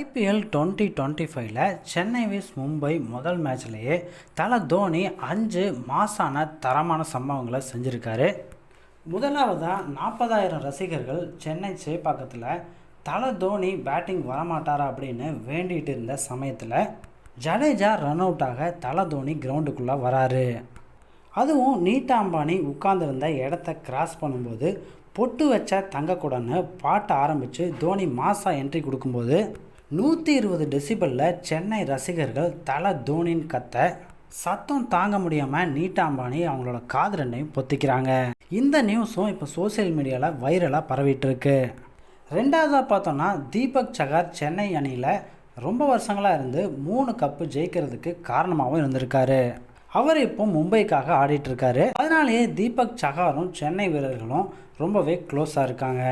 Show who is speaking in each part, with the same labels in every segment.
Speaker 1: IPL twenty twenty ஃபைவ்ல சென்னை விஸ் மும்பை முதல் மேட்ச்லேயே தலை தோனி அஞ்சு மாசான தரமான சம்பவங்களை செஞ்சுருக்காரு. முதலாவதாக நாற்பதாயிரம் ரசிகர்கள் சென்னை சேப்பாக்கத்தில் தலை தோனி பேட்டிங் வரமாட்டாரா அப்படின்னு வேண்டிகிட்டு இருந்த சமயத்தில் ஜடேஜா ரன் அவுட்டாக தலை தோனி கிரவுண்டுக்குள்ளே வராரு. அதுவும் நீட்டா அம்பானி உட்கார்ந்துருந்த இடத்த கிராஸ் பண்ணும்போது பொட்டு வச்ச தங்கக்கூடன்னு பாட்ட ஆரம்பித்து தோனி மாசா என்ட்ரி கொடுக்கும்போது நூற்றி இருபது டெசிபலில் சென்னை ரசிகர்கள் தலை தோனின்னு கத்த சத்தம் தாங்க முடியாமல் நீட்டாம்பானி அவங்களோட காது ரெண்டையும் பொத்திக்கிறாங்க. இந்த நியூஸும் இப்போ சோஷியல் மீடியாவில் வைரலாக பரவிட்டு இருக்கு ரெண்டாவதாக பார்த்தோன்னா தீபக் சகார் சென்னை அணியில் ரொம்ப வருஷங்களாக இருந்து மூணு கப்பு ஜெயிக்கிறதுக்கு காரணமாகவும் இருந்திருக்காரு. அவர் இப்போ மும்பைக்காக ஆடிட்டு இருக்காரு அதனாலேயே தீபக் சகாரும் சென்னை வீரர்களும் ரொம்பவே க்ளோஸாக இருக்காங்க.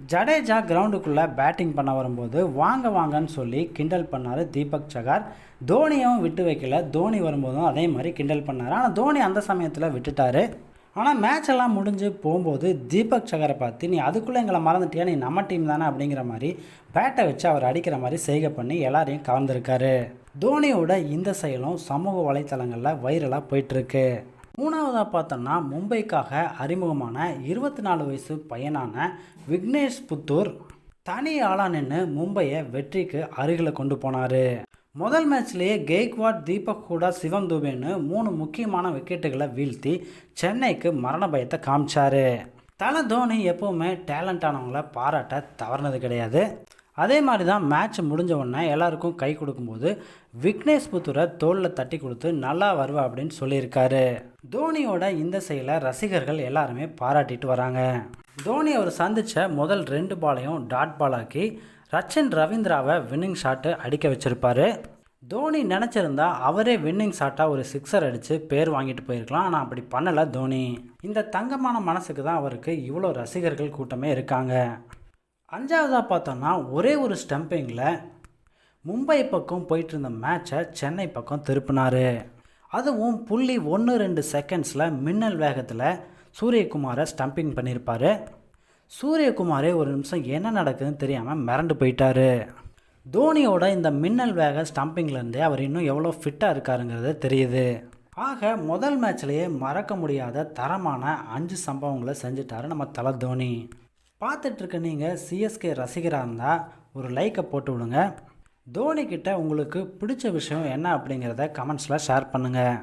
Speaker 1: ஜடேஜா கிரவுண்டுக்குள்ளே பேட்டிங் பண்ண வரும்போது வாங்க வாங்கன்னு சொல்லி கிண்டல் பண்ணார் தீபக் சகார். தோனியும் விட்டு வைக்கல. தோனி வரும்போதும் அதே மாதிரி கிண்டல் பண்ணார். ஆனால் தோனி அந்த சமயத்தில் விட்டுட்டாரு. ஆனால் மேட்ச் எல்லாம் முடிஞ்சு போகும்போது தீபக் சகரை பார்த்து நீ அதுக்குள்ளே எங்களை மறந்துட்டியா? நீ நம்ம டீம் தானே? அப்படிங்கிற மாதிரி பேட்டை வச்சு அவர் அடிக்கிற மாதிரி செய்கை பண்ணி எல்லாரையும் கலந்துருக்காரு தோனியோட இந்த செயலும் சமூக வலைத்தளங்களில் வைரலாக போயிட்டுருக்கு மூணாவதாக பார்த்தோம்னா மும்பைக்காக அறிமுகமான இருபத்தி நாலு வயசு பையனான விக்னேஷ் புத்தூர் தனி ஆளாக நின்று மும்பையை வெற்றிக்கு அருகில் கொண்டு போனார். முதல் மேட்ச்லேயே கெய்க்வாட் தீபக் ஹூடா சிவம் துபேன்னு மூணு முக்கியமான விக்கெட்டுகளை வீழ்த்தி சென்னைக்கு மரண பயத்தை காமிச்சார். தலை தோனி எப்போவுமே டேலண்டானவங்கள பாராட்ட தவறினது கிடையாது. அதே மாதிரி தான் மேட்ச் முடிஞ்ச உடனே எல்லாருக்கும் கை கொடுக்கும்போது விக்னேஷ் புத்தூரை தோளில் தட்டி கொடுத்து நல்லா வருவா அப்படின்னு சொல்லியிருக்காரு. தோனியோட இந்த செயலை ரசிகர்கள் எல்லாருமே பாராட்டிட்டு வராங்க. தோனி அவர் சந்தித்த முதல் ரெண்டு பாலையும் டாட் பாலாக்கி ரச்சன் ரவீந்திராவை வின்னிங் ஷாட்டு அடிக்க வச்சிருப்பாரு. தோனி நினச்சிருந்தா அவரே வின்னிங் ஷாட்டாக ஒரு சிக்ஸர் அடித்து பேர் வாங்கிட்டு போயிருக்கலாம். ஆனால் அப்படி பண்ணலை தோனி. இந்த தங்கமான மனசுக்கு தான் அவருக்கு இவ்வளோ ரசிகர்கள் கூட்டமே இருக்காங்க. அஞ்சாவதாக பார்த்தோம்னா ஒரே ஒரு ஸ்டம்பிங்கில் மும்பை பக்கம் போயிட்டு இருந்த மேட்சை சென்னை பக்கம் திருப்பினார். அதுவும் புள்ளி ஒன்று ரெண்டு செகண்ட்ஸில் மின்னல் வேகத்தில் சூரியகுமாரை ஸ்டம்பிங் பண்ணியிருப்பார். சூரியகுமாரே ஒரு நிமிஷம் என்ன நடக்குதுன்னு தெரியாமல் மிரண்டு போயிட்டார். தோனியோட இந்த மின்னல் வேக ஸ்டம்பிங்லேருந்தே அவர் இன்னும் எவ்வளோ ஃபிட்டாக இருக்காருங்கிறது தெரியுது. ஆக முதல் மேட்ச்லேயே மறக்க முடியாத தரமான அஞ்சு சம்பவங்களை செஞ்சிட்டாரு நம்ம தலை தோனி. பார்த்துட்ருக்க நீங்கள் சிஎஸ்கே ரசிகராக இருந்தால் ஒரு லைக்கை போட்டு விடுங்க. தோனி கிட்ட உங்களுக்கு பிடிச்ச விஷயம் என்ன அப்படிங்கிறத கமெண்ட்ஸில் ஷேர் பண்ணுங்கள்